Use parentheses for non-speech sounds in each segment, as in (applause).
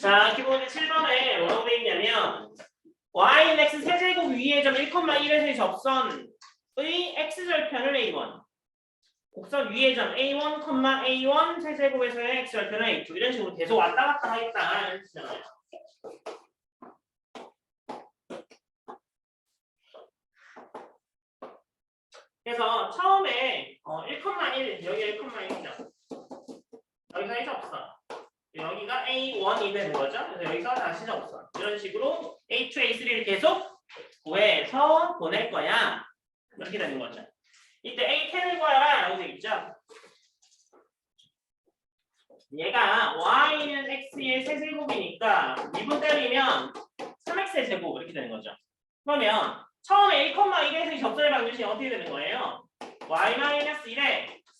자, 기본에 7번에 뭐라고 돼 있냐면 y는 x 세제곱 위의 점 1,1에서의 접선의 x절편을 a1 곡선 위의 점 a1, a1 세제곱에서의 x절편을 a2 이런 식으로 계속 왔다 갔다 하겠다 이런 뜻이잖아요. 그래서 처음에 어, 1,1 여기 1,1이죠. 여기가 해서 없어. 여기가 A1이 되는 거죠. 그래서 여기서 다시 접선. 이런 식으로 A2, A3를 계속 구해서 보낼 거야. 이렇게 되는 거죠. 이때 A10을 구하라 라고 되어 있죠. 얘가 Y는 X의 세제곱이니까 미분 때리면 3X의 제곱 이렇게 되는 거죠. 그러면 처음에 1,1에서 접선의 방정식이 어떻게 되는 거예요? Y-1에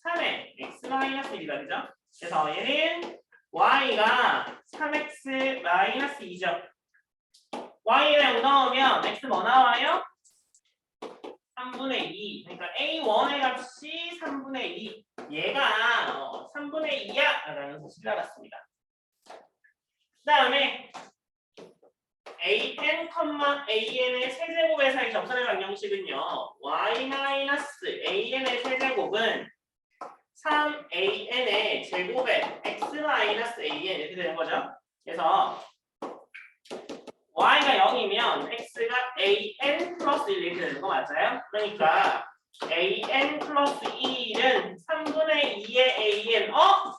3에 X-1이다. 그죠? 그래서 얘는 y가 3x 마이너스 2죠. y를 넣으면 x 뭐 나와요? 3분의 2. 그러니까 a1의 값이 3분의 2. 얘가 어, 3분의 2야 라는 사실을 알았습니다. 그 다음에 an, an의 세제곱에서의 접선의 방정식은요. y-an의 세제곱은 3an의 제곱에 x-an 이렇게 되는 거죠. 그래서 y가 0이면 x가 an 플러스 1 이렇게 되는 거 맞아요? 그러니까 an 플러스 2는 3분의 2의 an 어?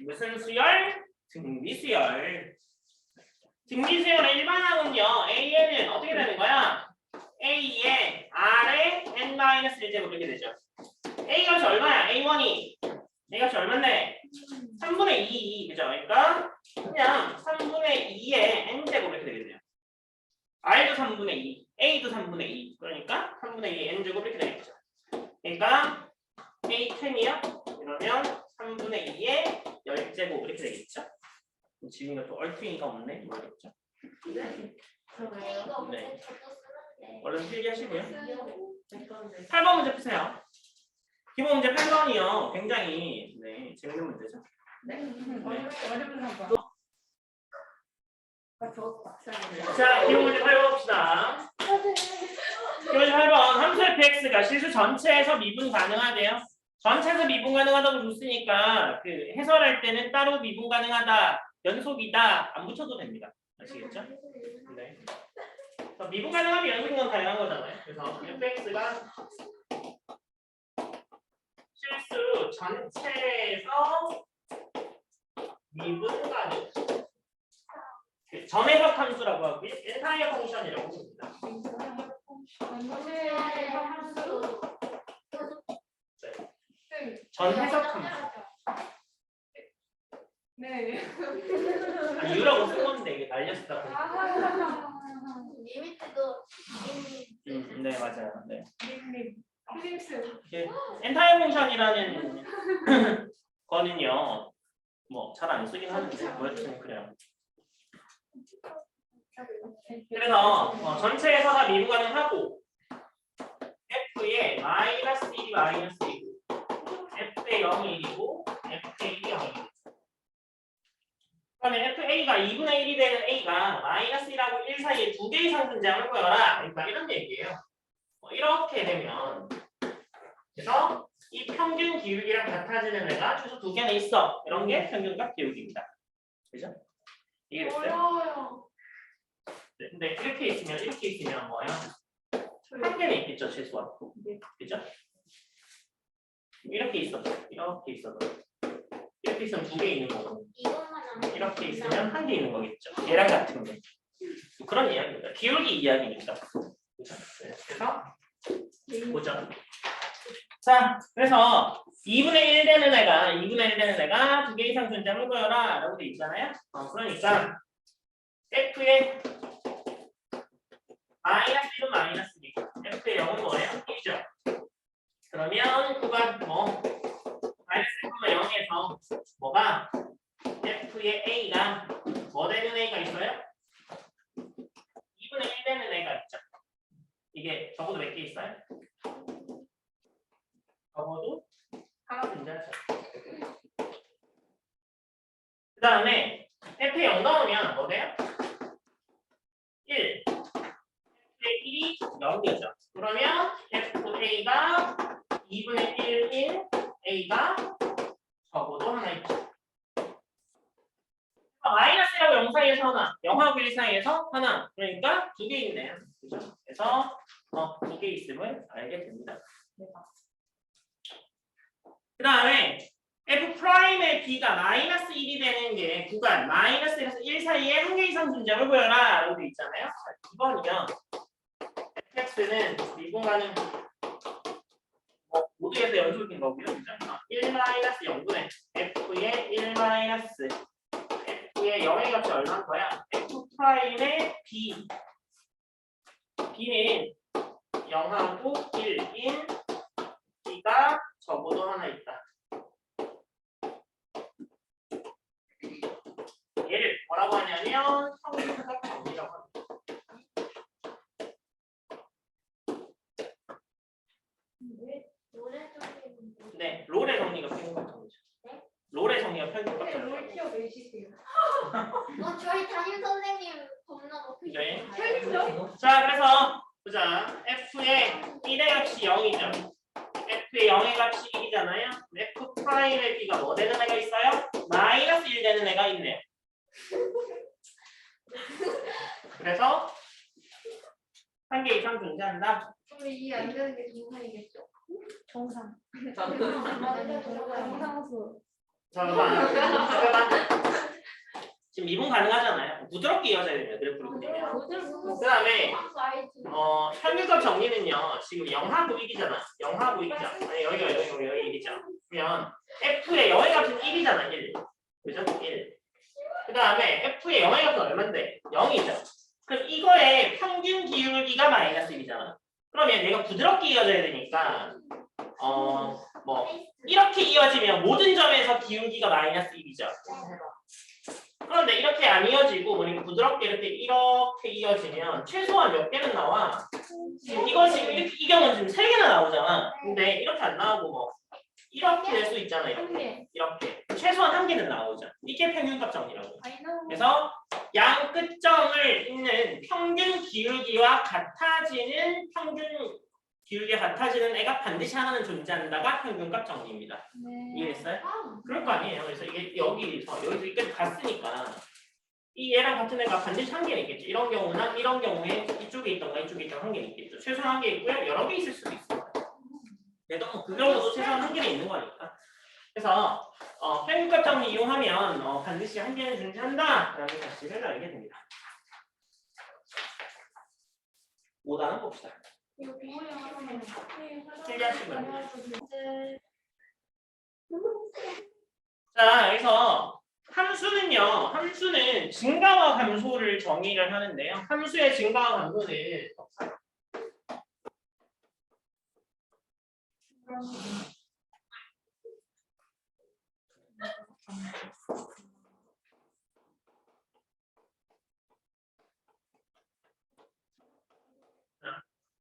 무슨 수열? 등비수열. 등비수열의 일반항은요. an은 어떻게 되는 거야? a의 r의 n-1 제곱 이렇게 되죠. A 값이 얼마야? A1이 A 값이 얼마인데? 3분의 2, 그죠? 그러니까 그냥 3분의 2의 n제곱 이렇게 되겠네요. R도 3분의 2, A도 3분의 2. 그러니까 3분의 2의 n제곱 이렇게 되겠죠. 그러니까 A10이요? 이러면 3분의 2의 10제곱 이렇게 되겠죠. 지금은 또 얼퉁이가 없네. 모르겠죠. 네. 저도 쓰는데. 얼른 필기하시고요. 8번 문제 푸세요. 기본 문제 8번이요. 굉장히 네, 재밌는 문제죠. 자, 기본 문제 8번 봅시다. 기본 문제 8번. 함수 fx가 실수 전체에서 미분 가능하대요. 전체에서 미분 가능하다고 줬으니까 그 해설할 때는 따로 미분 가능하다, 연속이다 안 붙여도 됩니다. 아시겠죠? 네. 그래서 미분 가능하면 연속인 건 다양한 거잖아요. 그래서 fx가 실수 전체에서 미분 가능. 그 점해석 함수라고 하고요. 엔타이어 펑션이라고 합니다. 전해석 함수. 네. 아니, 유라고 쓴 건데 이게 날렸다 보니까. 리미트도 음, 네 맞아요. 네. 닉닉. 필립스. 엔타이어 펑션이라는 (laughs) 거는요. 뭐 잘 안 쓰긴 하는데 뭐 여튼 그래요. 그래서 어, 전체에서가 미분 가능하고 f의 마이너스 1이 마이너스 1이고 f의 0이 1이고 f의 1이 0이고 그러면 fa가 2분의 1이 되는 a가 마이너스 1하고 1 사이에 두 개의 상승장을 구해라 그러니까 이런 얘기예요 어, 이렇게 되면 그래서 이 평균 기울기랑 같아지는 애가 최소 두 개는 있어. 이런 게 평균과 기울기입니다. 그죠? 됐어요? 어려워요. 네, 근데 이렇게 있으면 이렇게 있으면 뭐예요? 한 개는 있겠죠 최소한 그죠? 이렇게 있어도 이렇게 있어도. 이렇게 있으면 두 개 있는 거고. 이것만 하면 이렇게 있으면 한 개 있는 거겠죠. 얘랑 같은 게 그런 이야기입니다. 기울기 이야기니까. 그죠? 네, 그래서 보죠 자 그래서 2분의 1 되는 애가 2분의 1 되는 애가 두 개 이상 존재하는 거여라 라고 돼 있잖아요 어, 그러니까 F의 마이너스 1은 마이너스 2 F의 0은 뭐예요? 1이죠 그러면 그가 뭐 마이너스 1, 0에서 뭐가 F의 A가 뭐 되는 A가 있어요? 2분의 1 되는 애가 있죠 이게 적어도 몇 개 있어요? 적어도 하나 존재하죠 그 다음에 f에 0 넣으면 뭐 돼요? 1. f의 1이 0이죠. 그러면 fa가 2분의 1인 a가 적어도 하나 있죠. 아, 마이너스라고 0 사이에서 하나, 0하고 1 사이에서 하나. 그러니까 두 개 있네요. 그래서 어, 두 개 있음을 알게 됩니다. 그 다음에 f 프라임의 b가 마이너스 1이 되는 게 구간 마이너스 1에서 1 사이에 한 개 이상 존재함을 보여라 라고 돼 있잖아요. 자, 2번이면 fx는 미분가는 뭐 모두에서 연속인 거고요. 그죠? 1 마이너스 0분의 f의 1 마이너스 f의 0의 값이 얼마인 거야? f 프라임의 b b는 0하고 1인 b가 적어도 하나 있다. 얘를 뭐라고 하냐면 성분석 정리라고 합니다. 네, 롤의 정리가 평균값 정리죠. 롤의 정리가 평균값 근데 정리. 롤 티어 몇이세요? (laughs) 어 저희 담임 선생님 겁나 높으시죠? 네. 헬리죠? 자, 그래서 보자. f의 1의 값이 0이죠. f의 0의 값이 1이잖아요. f 프라임의 b가 뭐 되는 애가 있어요? 마이너스 1 되는 애가 있네요. 그래서 한 개 이상 존재한다. 그럼 이안 되는 게 정상이겠죠? 정상. 정상. 정상수. 잠깐만. 잠깐만. 지금 미분 가능하잖아요. 부드럽게 이어져야 됩니다. 그래프로 그리면. 그 다음에 어, 평균값 정리는요. 지금 0하고 1이잖아. 0하고 1이죠. 아니 여기가 여기 여기 여기 1이죠. 그러면 f의 0의 값은 1이잖아. 1. 그죠? 1. 그 다음에 f의 0의 값은 얼마인데? 0이죠. 그럼 이거의 평균 기울기가 마이너스 1이잖아. 그러면 얘가 부드럽게 이어져야 되니까 어 뭐 이렇게 이어지면 모든 점에서 기울기가 마이너스 1이죠. 그런데 이렇게 안 이어지고 그러니까 부드럽게 이렇게 이렇게 이어지면 최소한 몇 개는 나와. 지금 이건 지금 이, 이 경우는 지금 세 개나 나오잖아. 근데 이렇게 안 나오고 뭐 이렇게 될 수 있잖아. 이렇게. 이렇게 최소한 한 개는 나오죠. 이게 평균값 정리라고. 그래서 양 끝점을 잇는 평균 기울기와 같아지는 평균 기울기가 같아지는 애가 반드시 하나는 존재한다가 평균값 정리입니다. 네. 이해했어요? 그럴 거 아니에요. 그래서 이게 여기서 여기서 여기까지 갔으니까 이 얘랑 같은 애가 반드시 한 개는 있겠죠. 이런 경우나 이런 경우에 이쪽에 있던가 이쪽에 있던가 한 개는 있겠죠. 최소한 한 개 있고요. 여러 개 있을 수도 있습니다. 그래도 뭐그 경우도 최소한 한 개는 있는 거니까. 그래서 어, 평균값 정리 이용하면 어, 반드시 한 개는 존재한다라는 사실을 알게 됩니다. 5단은 봅시다. 자, 그래서 함수는요. 함수는 증가와 감소를 정의를 하는데요. 함수의 증가와 감소는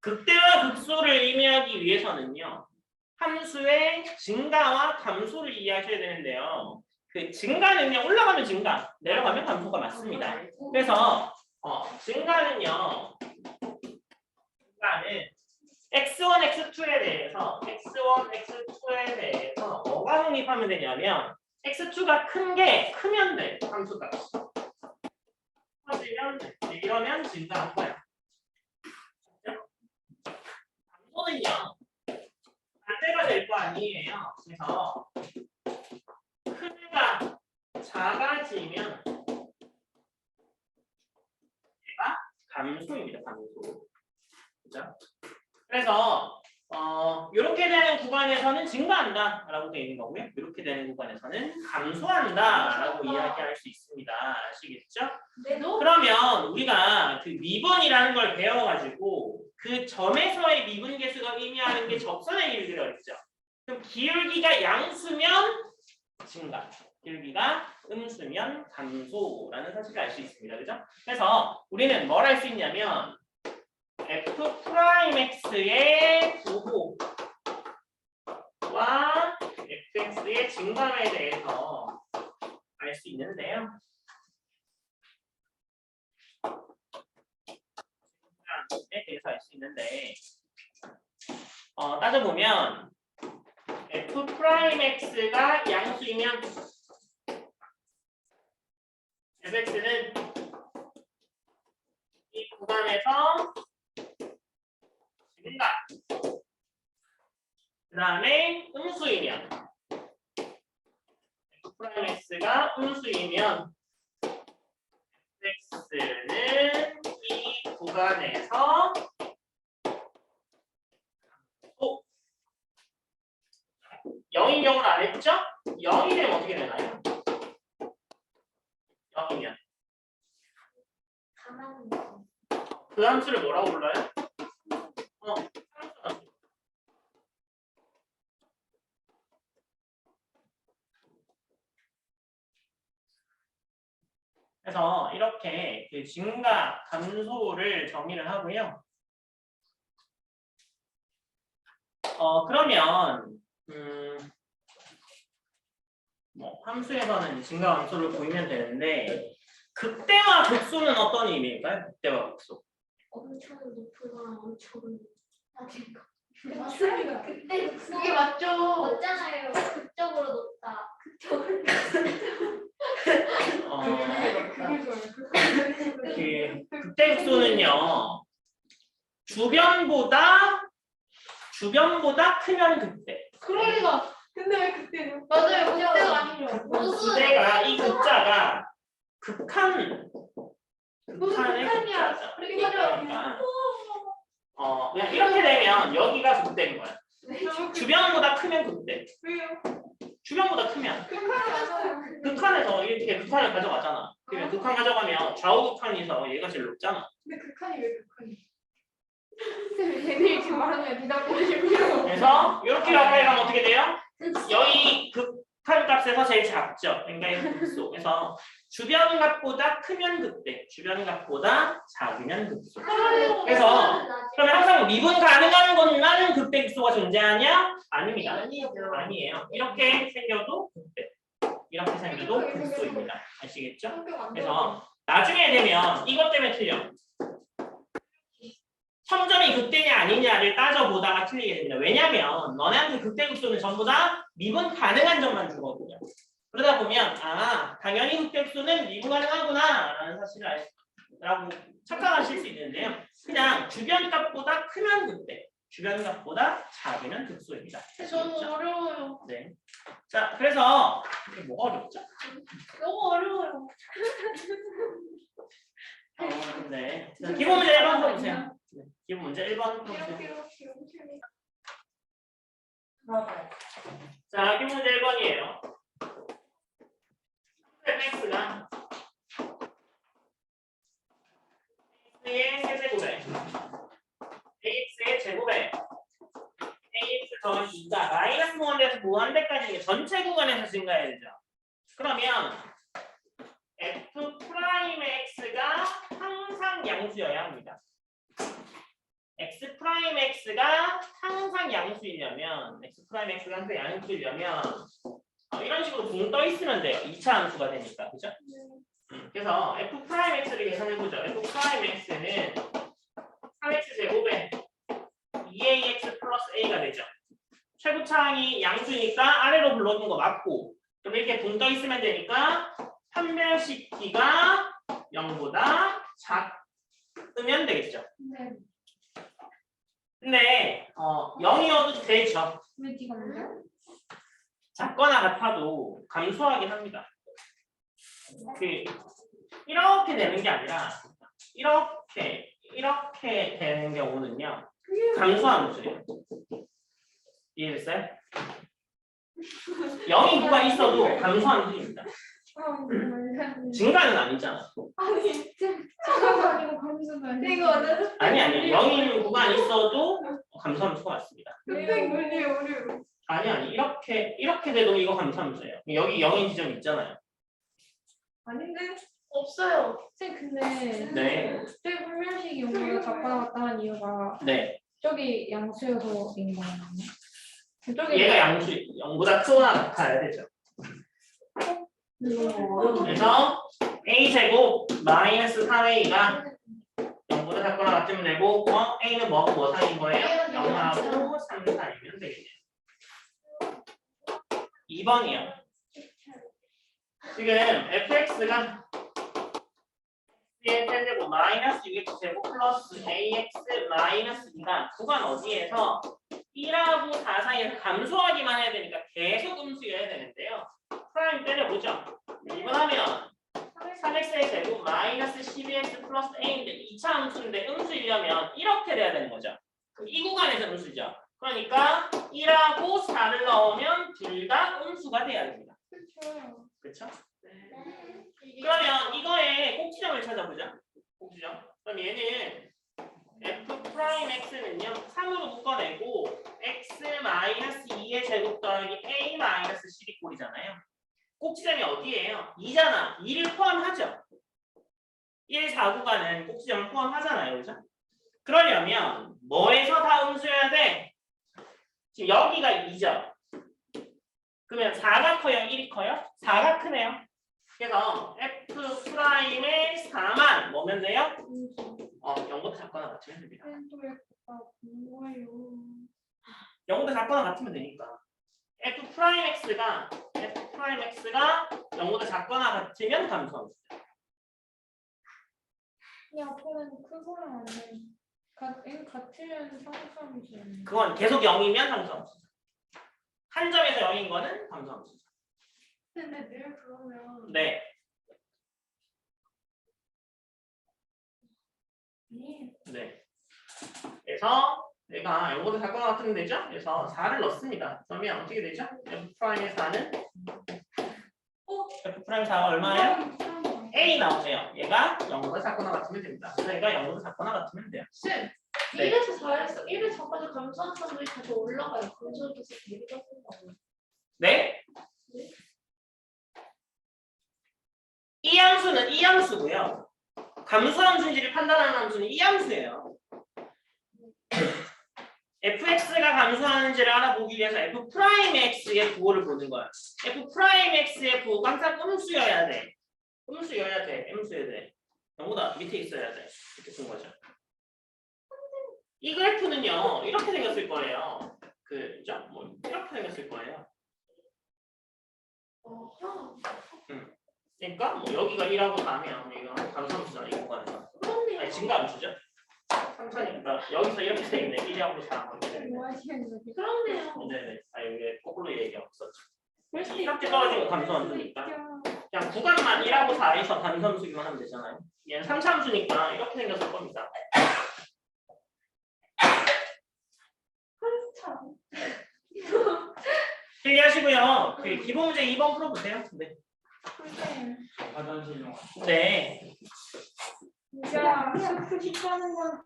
극대와 극소를 의미하기 위해서는요. 함수의 증가와 감소를 이해하셔야 되는데요. 그 증가는요 올라가면 증가, 내려가면 감소가 맞습니다. 그래서 어, 증가는요, 증가는 x1, x2에 대해서 x1, x2에 대해서 뭐가 성립하면 되냐면 x2가 큰 게 크면 돼 함수가 커지면 돼. 이러면 증가한 거야. 감소는요 반대가 될 거 아니에요. 그래서 큰 애가 작아지면 얘가 감소입니다. 감소. 그죠? 그래서 어 이렇게 되는 구간에서는 증가한다 라고 되어 있는 거고요. 이렇게 되는 구간에서는 감소한다 라고 이야기할 수 있습니다. 아시겠죠? 그러면 우리가 그 미분이라는 걸 배워가지고 그 점에서의 미분 계수가 의미하는 게 접선의 기울기라고 했죠. 그럼 기울기가 양수면 증가, 기울기가 음수면 감소라는 사실을 알 수 있습니다. 그죠? 그래서 우리는 뭘 할 수 있냐면 f 프라임 x의 부호와 fx의 증감에 대해서 알 수 있는데요. 네, 에 대해서 알 수 있는데 어, 따져보면 f 프라임 x가 양수이면 fx는 이 구간에서 지른다. 그 다음에 음수이면 f 프라임 x가 음수이면 x는 이 구간에서 또 0인 경우는 안 했죠? 0이 되면 어떻게 되나요? 0이면 가만히 있어. 그 함수를 뭐라고 불러요? 어, 함수. 그래서 이렇게 그 증가 감소를 정의를 하고요. 어 그러면 음, 뭐 함수에서는 증가 감소를 보이면 되는데 극대와 극소는 어떤 의미일까요? 극대와 극소. 엄청 높으거나 엄청 낮은 거. 맞습니다. 그때 그게 맞죠? 맞잖아요. 극적으로 높다. 극적으로. 어, 그걸 좋아해요. 그 극대극소는요 주변보다 주변보다 크면 극대 그러니까 근데 왜 그때는? 맞아요. 그때가 그때가 아니죠. 무슨 극대가 이 극자가 극한 무슨 극한의 극한이야. 극자죠 그러니까 그러니까 어 그냥 이렇게 되면 여기가 극대인 거야 주변보다 크면 극대 왜요? 주변보다 크면. 극한에서 이렇게 극한을 가져가잖아 그러면 극한 가져가면 좌우 극한에서 얘가 제일 높잖아 근데 극한이 왜 극한이? 쌤 (laughs) 얘네들 지금 말하는 대답해 주시고요. 그래서 이렇게 가까이 가면 어떻게 돼요? 여기 극한 값에서 제일 작죠. 그러니까 이 극소. 그래서 주변 값보다 크면 극대, 주변 값보다 작으면 극소. 그래서 그러면 항상 미분 가능한 것만 극대 극소가 존재하냐? 아닙니다. 아니에요. 이렇게 생겨도 극대, 이렇게 생겨도 극소입니다. 아시겠죠? 그래서 나중에 되면 이것 때문에 틀려. 점점이 극대냐 아니냐를 따져보다가 틀리게 됩니다. 왜냐면 너네한테 극대 극소는 전부 다 미분 가능한 점만 주거든요. 그러다 보면 아 당연히 극소는 미분 가능하구나 라는 사실을 알 수, 라고 착각하실 수 있는데요. 그냥 주변 값보다 크면 극대, 주변 값보다 작으면 극소입니다. 저는 아시겠죠? 어려워요. 네. 자 그래서 이게 뭐가 어렵죠? 너무 어려워요. 어, 네. 자, 기본 문제 1번 풀어보세요. 네, 기본 문제 1번 풀어보세요. 이렇게 이렇게 이렇게. 자, 기본 문제 1번이에요. X가 x의 세제곱에 ax의 제곱에 ax 더하기 2가 마이너스 무한대에서 무한대까지 전체 구간에서 증가해야 되죠. 그러면 f 프라임 x가 항상 양수여야 합니다. x 프라임 x가 항상 양수이려면 x 프라임 x가 항상 양수이려면 어, 붕떠 있으면 돼요. 2차 함수가 되니까. 그죠? 음, 그래서 f 프라임 x를 계산해 보죠. f 프라임 x는 3x 제곱에 2ax 플러스 a가 되죠. 최고차항이 양수니까 아래로 불러준 거 맞고 그럼 이렇게 붕떠 있으면 되니까 판별시키가 0보다 작으면 되겠죠. 네. 근데 어 0이어도 되죠. 왜 네가 먼저? 작거나 같아도 감소하긴 합니다. 그 이렇게 되는 게 아니라 이렇게 이렇게 되는 경우는요 감소함수예요. 이해됐어요? 0이 구가 있어도 감소함수입니다. 아, 증가는 아니잖아. 아니, 잠깐만 아니고 감수가 아니고. 이거 완전 아니 아니 0인 구간 있어도 감소함수가 맞습니다. 흑백 물리 어려워. 아니 아니 이렇게 이렇게 돼도 이거 감소함수예요. 여기 0인 지점 있잖아요. 아닌데? 없어요. 쌤 근데 네. 그때 분명식이 오히려 작가 왔다 한 이유가 네. 저기 양수여서인 거예요. 저쪽에 얘가 양수 0보다 크거나 같아야 되죠. 그래서 a 제곱 마이너스 3a가 0보다 영보다 작거나 같으면 되고 어? A는 뭐하고 뭐 사이인 거예요? A는 0하고 3 사이면 되겠네요. 2번이요. 지금 fx가 x의 세제곱 마이너스 6x 제곱 플러스 ax 마이너스 b가 구간 어디에서 1하고 4 사이에서 감소하기만 해야 되니까 계속 음수여야 되는데요. 프라임 때려보죠. 이번 하면 3x의 제곱 마이너스 12x 플러스 a인데 2차 함수인데 음수이려면 이렇게 돼야 되는 거죠. 이 구간에서 음수죠. 그러니까 1하고 4를 넣으면 둘 다 음수가 돼야 됩니다. 그렇죠. 그렇죠? 네. 그러면 이거의 꼭지점을 찾아보자. 꼭지점. 그럼 얘는 f 프라임 x는요 3으로 묶어내고 x 마이너스 2의 제곱 더하기 a 마이너스 10이 꼴이잖아요. 꼭지점이 어디예요? 2잖아. 2를 포함하죠. 1, 4 구간은 꼭지점을 포함하잖아요. 그죠? 그러려면 뭐에서 다 음수여야 돼? 지금 여기가 2죠. 그러면 4가 커요? 1이 커요? 4가 크네요. 그래서 f 프라임의 4만 뭐면 돼요? 어, 0보다 작거나 같으면 됩니다. 0보다 작거나 같으면 되니까. F 프라임 x가 f 프라임 x가 0보다 작거나 같으면 감소함수죠. 이 앞에는 크고는 안 돼. 같, 이거 같으면 상수함이지. 그건 계속 0이면 감소함수죠. 한 점에서 0인 거는 감소함수죠. 근데 늘 그러면 네, 이 네. 그래서 내가 0보다 작거나 같으면 되죠? 그래서 4를 넣습니다. 그러면 어떻게 되죠? f 프라임의 4는 어? f 프라임 4가 얼마예요? A 나오세요. 얘가 0보다 작거나 같으면 됩니다. 그래서 얘가 0보다 작거나 같으면 돼요. 쌤, 네. 1에서 4에서 1을 잡아서 감소한 사람들이 다시 올라가요. 감소해서 얘기가 쓴다고. 네? 이 함수는 이 함수고요. 감수함수인지를 판단하는 함수는 이 함수예요. Fx가 감수하는지를 알아보기 위해서 f 프라임 x의 부호를 보는 거야. f 프라임 x의 부호가 항상 음수여야 돼. 음수여야 돼. 음수여야 돼. 영보다 밑에 있어야 돼. 이렇게 쓴 거죠. 이 그래프는요 이렇게 생겼을 거예요. 그, 그죠? 뭐 이렇게 생겼을 거예요. 어허, 그러니까 뭐 여기가 1하고 4면 여기가 감소함수잖아 이 그렇네요. 아니 증가함수죠 3차니까 여기서 이렇게 돼 있네 1하고 4 이렇게 되네 뭐 하시는 거지? 그렇네요. 네네 아 여기 거꾸로 얘기 없었죠 그럴 수 이렇게. 떨어지고 감소함수니까 그냥 구간만 1하고 4에서 감소함수기만 하면 되잖아요 얘는 3차함수니까 이렇게 생겼을 겁니다 참. 필기하시고요 그 기본 문제 2번 풀어보세요 네. 화장실 네 야, 샤프 식하는 건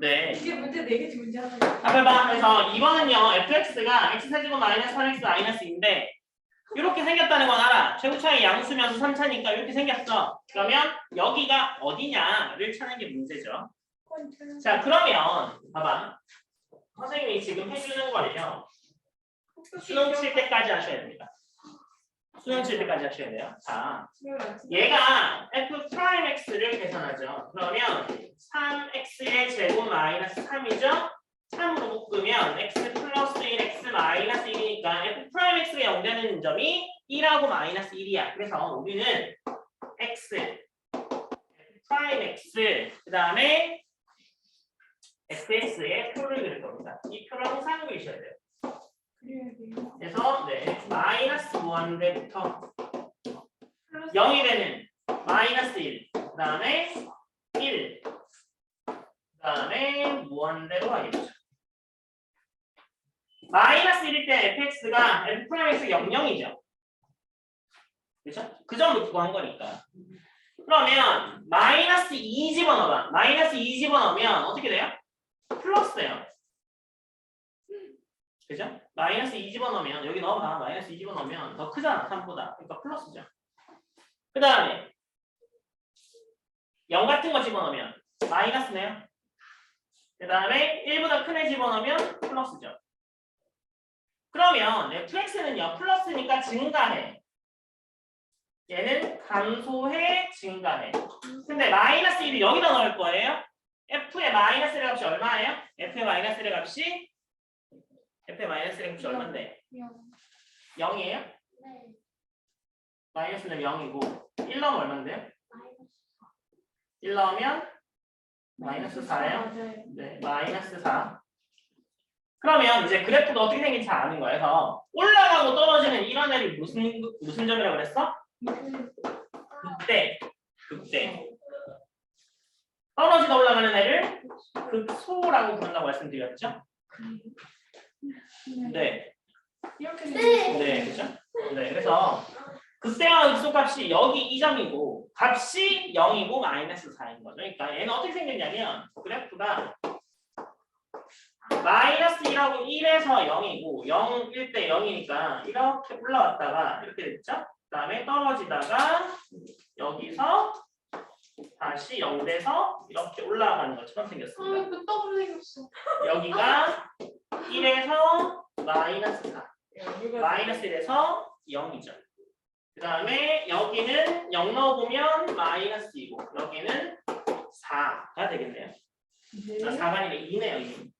네. 이게 문제 네 개지 문제 하나. 앞을 봐. 그래서 2번은요, fx가 x세제곱 마이너스 3x 마이너스인데, 이렇게 생겼다는 건 알아. 최고차이 양수면서 3차니까 이렇게 생겼어. 그러면 여기가 어디냐를 찾는 게 문제죠. 자, 그러면, 봐봐. 선생님이 지금 해주는 거예요. 수능 칠 때까지 하셔야 됩니다. 수능 칠 때까지 하셔야 돼요. 자, 얘가 f 프라임 x를 계산하죠. 그러면 3x의 제곱 마이너스 3이죠. 3으로 묶으면 x 플러스 1 x 마이너스 1이니까 f 프라임 x가 0되는 점이 1하고 마이너스 1이야. 그래서 우리는 x f 프라임 x 그 다음에 fx의 표를 그릴 겁니다. 이 표를 항상 그리셔야 돼요. 돼요. 그래서 네 마이너스 1부터 0이 되는 마이너스 1, 그 다음에 1, 그 다음에 무한대로 가겠죠. 마이너스 1일 때 fx가 f 프라임x 00이죠. 그렇죠? 그 점을 두고 한 거니까. 그러면 마이너스 2 집어넣어봐. 마이너스 2 집어넣으면 어떻게 돼요? 플러스예요. 그죠? 마이너스 2 집어넣으면 여기 넣어봐. 마이너스 2 집어넣으면 더 크잖아. 3보다. 그러니까 플러스죠. 그 다음에 0 같은 거 집어넣으면 마이너스네요. 그 다음에 1보다 큰 애 집어넣으면 플러스죠. 그러면 fx는요. 플러스니까 증가해. 얘는 감소해, 증가해. 근데 마이너스 1을 여기다 넣을 거예요. f의 마이너스 1의 값이 얼마예요? f의 마이너스 1의 값이 f의 마이너스 1의 값이 얼마인데? 0이에요? 네. 마이너스는 0이고 1 넣으면 얼마인데요? 마이너스 1 넣으면 마이너스 4예요? 맞아요. 네, 마이너스 4. 그러면 이제 그래프가 어떻게 생긴지 잘 아는 거예요. 그래서 올라가고 떨어지는 이런 애를 무슨 무슨 점이라고 그랬어? 극대, 극대. 떨어지다 올라가는 애를 극소라고 부른다고 말씀드렸죠? 네. 네, 이렇게 네. 네, 그죠? 네, 그래서 극대와 극소 값이 여기 이 점이고 값이 0이고 마이너스 4인 거죠. 그러니까 얘는 어떻게 생겼냐면 그래프가 마이너스 1하고 1에서 0이고 0, 1대 0이니까 이렇게 올라왔다가 이렇게 됐죠? 그 다음에 떨어지다가 여기서 다시 0돼서 이렇게 올라가는 것처럼 생겼습니다. 아, 그 더블 생겼어. 여기가 1에서 마이너스 4, 마이너스 1에서 0이죠. 그 다음에 여기는 0 넣어보면 마이너스 2고 여기는 4가 되겠네요. 네. 아, 4가 아니라 2네요, 2.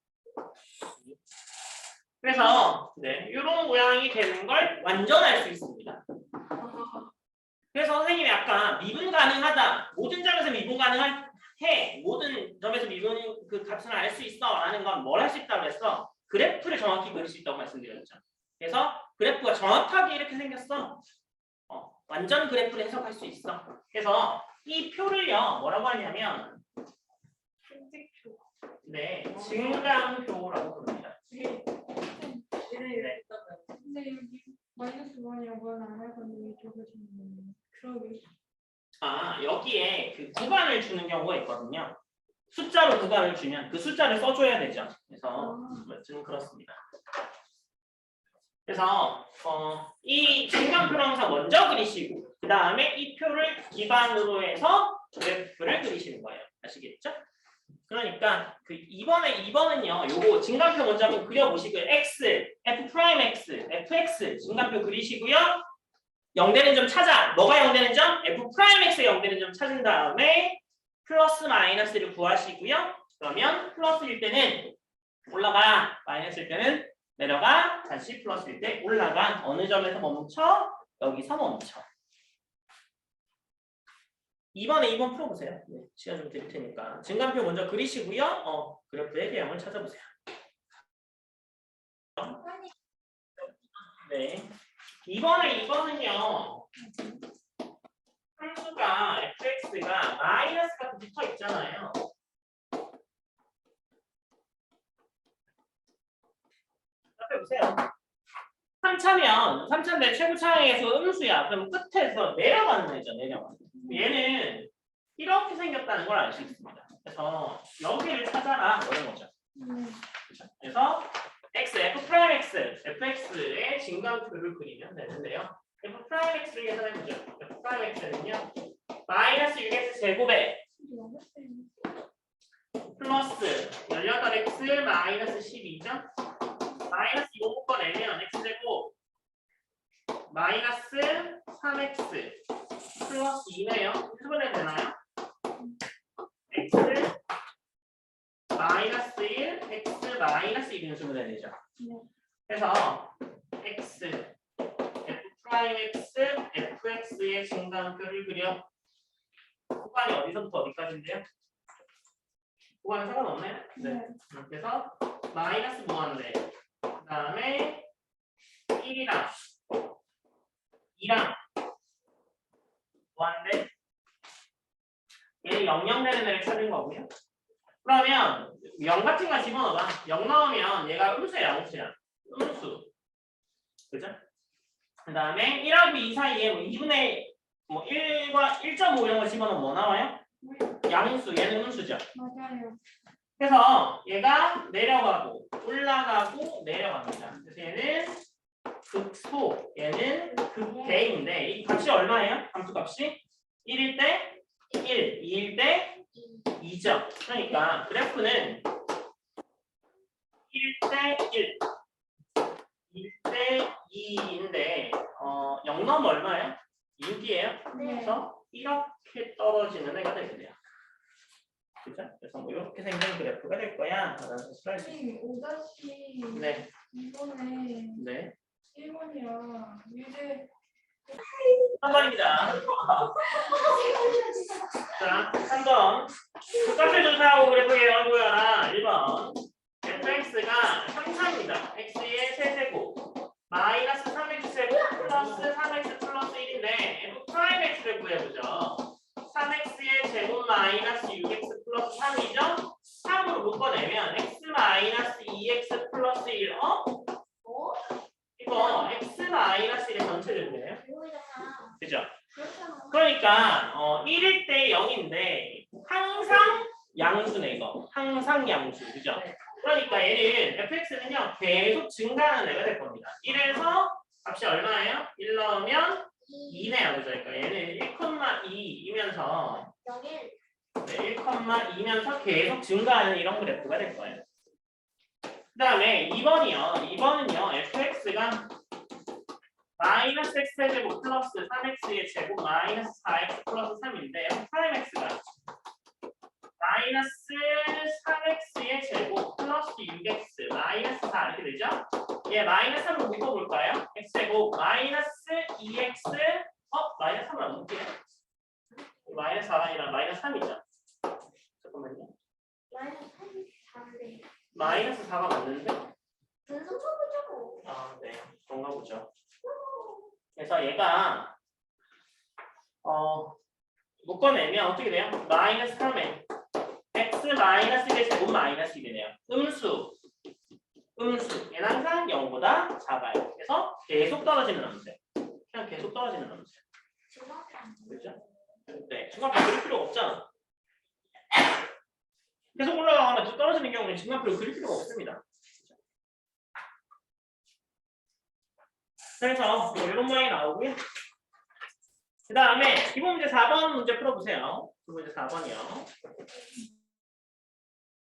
그래서 네, 이런 모양이 되는 걸 완전할 수 있습니다. 아, 그래서 선생님이 아까 미분 가능하다. 모든 점에서 미분 가능해. 모든 점에서 미분 그 값을 알 수 있어. 라는 건 뭘 할 수 있다고 했어? 그래프를 정확히 그릴 수 있다고 말씀드렸죠. 그래서 그래프가 정확하게 이렇게 생겼어. 어, 완전 그래프를 해석할 수 있어. 그래서 이 표를요, 뭐라고 하냐면. 네, 증강표라고 부릅니다. 네. 근데 여기 마이너스 원이라고 하나 안 해봤는데 이쪽에 지금 그러게. 아, 여기에 그 구간을 주는 경우가 있거든요. 숫자로 구간을 주면 그 숫자를 써줘야 되죠. 그래서 좀 그렇습니다. 그래서 어, 이 증강표를 항상 먼저 그리시고 그 다음에 이 표를 기반으로 해서 그래프를 그리시는 거예요. 아시겠죠? 그러니까 그 이번에 2번은요. 요거 증강표 먼저 한번 그려보시고요. x, f 프라임 x, fx 증강표 그리시고요. 0되는 점 찾아. 뭐가 0되는 점? f 프라임 x가 0되는 점 찾은 다음에 플러스 마이너스를 구하시고요. 그러면 플러스일 때는 올라가, 마이너스일 때는 내려가, 다시 플러스일 때 올라가. 어느 점에서 멈춰? 여기서 멈춰. 2번에 2번 풀어보세요. 네, 시간 좀 드릴 테니까. 증감표 먼저 그리시고요. 어, 그래프의 개형을 찾아보세요. 네. 2번에 2번은요. 함수가 fx가 마이너스가 붙어 있잖아요. 앞에 보세요. 3차면 3차인데 최고 차항에서 음수야. 그럼 끝에서 내려가는 애죠. 내려가는. 얘는 이렇게 생겼다는 걸 알 수 있습니다. 그래서 여기를 찾아라 이런 거죠. 네. 그래서 x, f 프라임 x, fx의 증강표를 그리면 되는데요. f 프라임 x를 계산해보죠. f 프라임 x는요. 마이너스 6x 제곱에 플러스 18x 마이너스 12죠. 마이너스 이거 묶어내면 x제곱 마이너스 3x 플러스 2네요. 해보내면 되나요? x 마이너스 1, x 1을 주면 되죠. 네. 그래서 x, f 프라임 x, fx의 증강표를 그려. 구간이 어디서부터 어디까지인데요? 구간은 상관없나요? 네. 네. 음, 그래서 마이너스 무한대. 그 다음에 1이랑 2랑 무한대 얘는 00 되는 애를 찾은 거고요. 그러면 0 같은 거 집어넣어봐. 0 넣으면 얘가 음수야, 양수야. 음수. 그죠? 그 다음에 1하고 2 사이에 뭐 2분의 뭐 1과 1.5 이런 거 집어넣으면 뭐 나와요? 양수, 얘는 음수죠. 맞아요. 그래서 얘가 내려가고 올라가고 내려갑니다. 그래서 얘는 극소, 얘는 극대인데 이 값이 얼마예요? 함수값이 1일 때 1, 2일 때 2죠. 그러니까 그래프는 1일 때 1, 2일 때 2인데 어, 0 넘으면 얼마예요? 6이에요. 네. 그래서 이렇게 떨어지는 애가 되게 돼요. 그죠? 그래서 뭐 이렇게 생긴 그래프가 될 거야. 라는 것을 알수 있어요. 선생님 5다시 네, 이번에 네. 1번이랑 유제 3번입니다. 자, 3번. 값을 조사하고 영을 보여라. 1번. fx가 항상입니다. x의 세제곱 마이너스 3x 제곱 플러스 3x 플러스 1인데 f 프라임 x를 구해보죠. 3x의 제곱 마이너스 6x 플러스 3이죠? 3으로 묶어내면 그렇잖아. 그러니까 어 1일 때 0인데 항상 양수네 이거 항상 양수 그죠? 그러니까 얘는 fx는요 계속 증가하는 애가 될 겁니다 1에서 값이 얼마예요? 1 넣으면 2네요 그죠? 그러니까 얘는 1,2이면서 영일. 네, 1,2면서 계속 증가하는 이런 그래프가 될 거예요 그 다음에 2번이요 2번은요 fx가 마이너스 x 제곱 플러스 3x의 제곱 마이너스 4x 플러스 3인데 프라임 x가 마이너스 3x의 제곱 플러스 6x 마이너스 4 이렇게 되죠? 얘 마이너스 3로 묶어볼까요? x 제곱 마이너스 2x 어? 마이너스 3을 안 묶게요? 마이너스 4가 아니라 마이너스 3이죠? 잠깐만요 마이너스 34인데. 마이너스 4가 맞는데? 분수 쳐보자고. 아, 네. 그런가 보죠. 그래서 얘가 어 묶어내면 어떻게 돼요? 마이너스 3에 x 마이너스 1의 제곱 마이너스 1이 네요. 음수. 음수. 얘는 항상 0보다 작아요. 그래서 계속 떨어지는 함수예요. 그냥 계속 떨어지는 함수예요. 그렇죠? 네. 중간표 그릴 필요가 없잖아. 계속 올라가거나 쭉 떨어지는 경우는 중간표를 그릴 필요가 없습니다. 그래서 뭐 이런 모양이 나오고요. 그 다음에 기본 문제 4번 문제 풀어보세요. 기본 문제 4번이요.